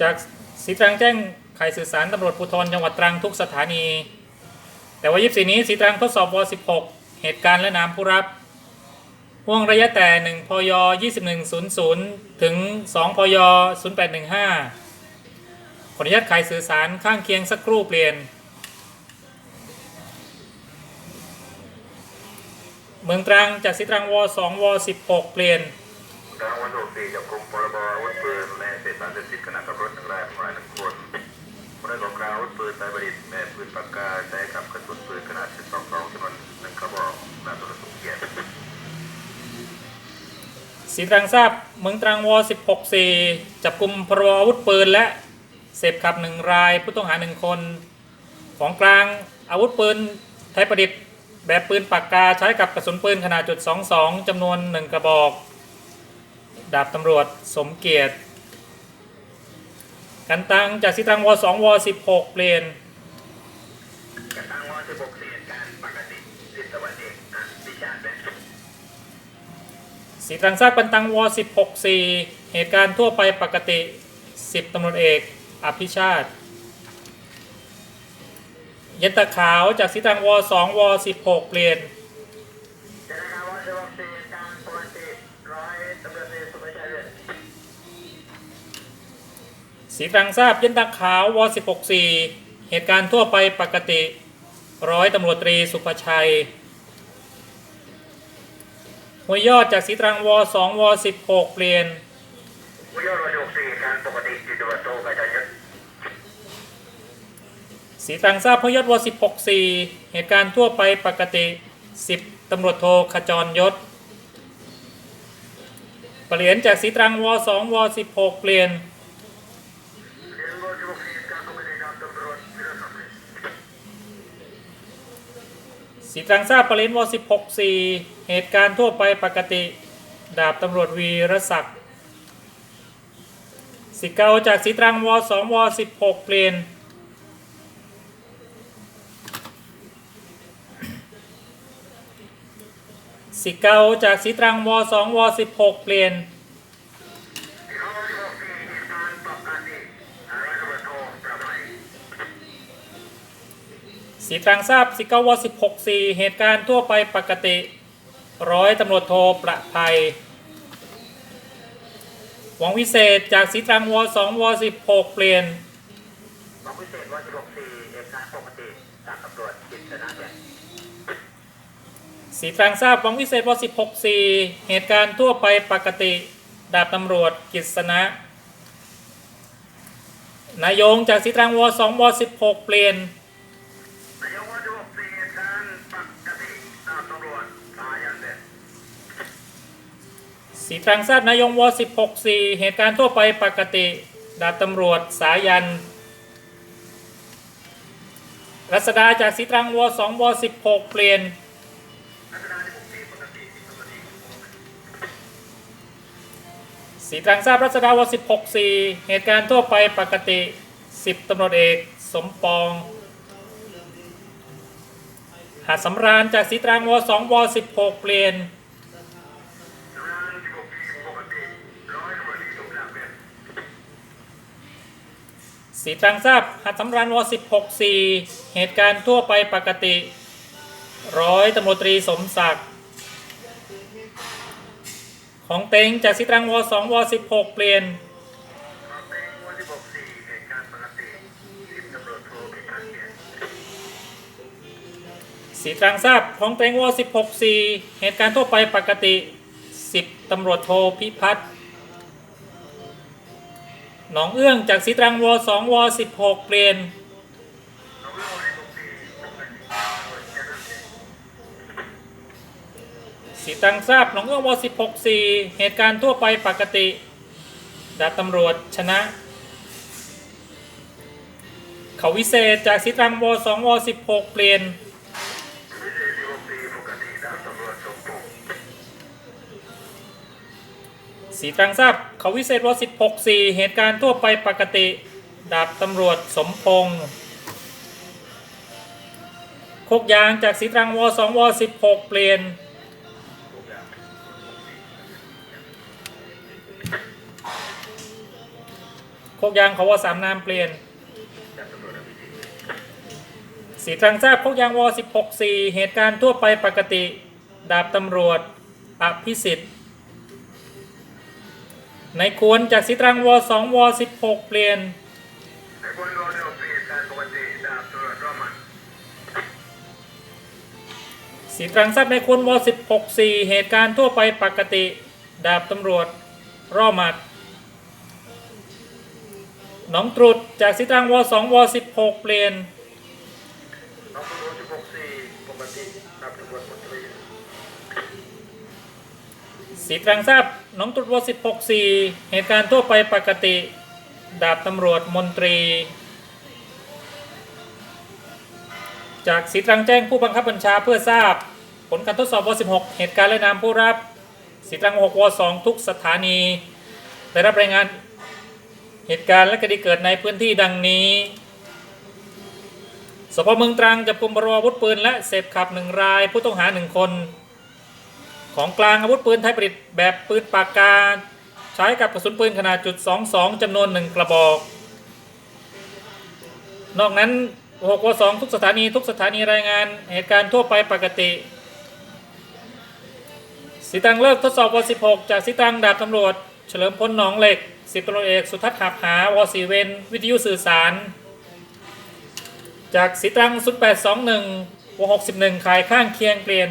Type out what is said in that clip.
จากสีตรังแจ้งไขสื่อสารตำรวจภูธรจังหวัดตรังทุกสถานี แต่ว่า24นี้สีตรังทดสอบว16 เหตุการณ์และนามผู้รับห่วงระยะแต่ 1 พย 2100 ถึง 2 พย 0815 ขออนุญาตไขสื่อสารข้างเคียงสักครู่เปลี่ยน เมืองตรังจากสีตรังว2ว16 เปลี่ยน รางวัลหกสี่จับกลุ่มพรบอาวุธปืนและเศษสารเสพติดขณะขับรถหนึ่งรายหมายหนึ่งคนประกอการอาวุธปืนไทยประดิษฐ์แม่ปืนปากกาใช้กับกระสุนปืนขนาดจุดสองสองจำนวนหนึ่งกระบอกนายสุรสุขเกียรติสีตรังทราบเมืองตรังว16 4จับกลุ่มพรบอาวุธปืนและเสพขับหนึ่งรายผู้ต้องหาหนึ่งคน ของกลางอาวุธปืนไทยประดิษฐ์แบบปืนปากกาใช้กับกระสุนปืนขนาดจุด22จำนวนหนึ่งกระบอก ดาบตำรวจสมเกียรติ กันตังจากสีตังว2ว16เปลี่ยนกระทั่งวันที่หกสี่การปกติสิตะวันเอกดิฉันเป็นสีตังทราบกันตังว16 4เหตุการณ์ทั่วไปปกติ10ตำรวจเอกอภิชาติย็นตะขาวจากสีตังว2ว16เปลี่ยนได้การวันที่หกสี่การปกติร้อยตำรวจเอกสุภชัยเวช สีตรังทราบเย็นตะขาวว16 4 เหตุการณ์ทั่วไปปกติ ร้อยตำรวจตรีสุภชัยหัวยอดจากสีตรังว2ว16 เปลี่ยนวิทยาวันที่หกสี่การปกติจิตวัตโตกระจายยุทธสีตรังทราบพยศว16 4 เหตุการณ์ทั่วไปปกติ 10ตำรวจโทขจรยศเปลี่ยนจากสีตรังว2ว16 เปลี่ยน เรียนวันที่หกสี่การปกติดาบตำรวจวิรสักดิ์ สีตรังทราบปริญว16 4เหตุการณ์ทั่วไปปกติ ดาบตำรวจวีรศักดิ์สีเกาจากสีตรังว2ว16เปลี่ยนสีเกาจากสีตรังว2ว16เปลี่ยน สีตรังทราบสีเกาว16 4เหตุการณ์ทั่วไปปกติ ร้อยตำรวจโทรประภัยหวังวิเศษจากสีตรังว2ว16เปลี่ยนบางพิเศษวันที่หกสี่เหตุการณ์ปกติดาตำรวจจิตชนะแก่สีตรังทราบหวังวิเศษว16 4เหตุการณ์ทั่วไปปกติ ดาบตำรวจกิษณะนายงจากสีตรังว2ว16เปลี่ยนนายกวันที่หกสี่เหตุการณ์ปกติดาบตำรวจ สีตรังทราบนายงว16 4 เหตุการณ์ทั่วไปปกติ ดาบตำรวจสายัน รัศดาจากสีตรังว2ว16 เปลี่ยนนักการที่หกสี่ปกติที่ตำรวจเอกสีตรังทราบรัศดาว16 4 เหตุการณ์ทั่วไปปกติ 10ตำรวจเอก สมปอง หาดสำราญจากสีตรังวสอยตำรวอสมศักดิ์เด่นสีตรังทราบหาดสำราญว16 4เหตุการณ์ทั่วไปปกติ ร้อยตำรวจตรีสมศักดิ์ของเต็งจากสีตรังว2ว16เปลี่ยน สีตรังทราบของเต็งว16 4 เหตุการณ์ทั่วไปปกติ 10ตำรวจโทพิพัฒน์หนองเอื้องจากสีตรังว2ว16 เปลี่ยนน้องวันที่หกสี่ปกติตำรวจเจริญเด่นสีตรังทราบหนองเอื้องว16 4 เหตุการณ์ทั่วไปปกติดาบตำรวจชนะ เขาวิเศษจากสีตรังว2ว16 เปลี่ยน สีตรังทราบเขาวิเศษว16 4เหตุการณ์ทั่วไปปกติ ดาบตำรวจสมพงษ์โคกยางจากสีตรังว2ว16เปลี่ยน โคกยางเขาวสามนามเปลี่ยน สีตรังทราบโคกยางว16 4เหตุการณ์ทั่วไปปกติ ดาบตำรวจอภิสิทธิ์ ในควรจากสีตรังว2ว16เปลี่ยนในคนรอเดียวปีการปกติดาบตำรวจร่อมันสีตรังทราบในควรว16 4เหตุการณ์ทั่วไปปกติ ดาบตำรวจร่อหมัดหนองตรุดจากสีตรังว2ว16เปลี่ยนน้องตำรวจสิบหกสี่ปกติดาบตำรวจมนตรีสีตรังทราบห น้องตรุดว16 4 เหตุการณ์ทั่วไปปกติ ดาบตำรวจมนตรี จากสีตรังแจ้งผู้บังคับบัญชาเพื่อทราบ ผลการทดสอบว16 เหตุการณ์และนามผู้รับสีตรัง6ว2ทุกสถานี ได้รับรายงานเหตุการณ์และคดีเกิดในพื้นที่ดังนี้สพเมืองตรังจับกลุ่มบรวอาวุธปืนและเสพขับหนึ่งราย ผู้ต้องหาหนึ่งคน ของกลางอาวุธปืนไทยประดิษฐ์แบบปืนปากกา ใช้กับกระสุนปืนขนาดจุด22จำนวนหนึ่งกระบอก นอกนั้น6ว2ทุกสถานีทุกสถานีรายงานเหตุการณ์ทั่วไปปกติสีตังเลิกทดสอบว16 จากสีตังดาบตำรวจ เฉลิมพลหนองเหล็กสิบตำรวจเอกสุทัศน์ขับหาวสีเวนวิทยุสื่อสาร จากสีตัง0821ว61ขายข้างเคียงเปลี่ยน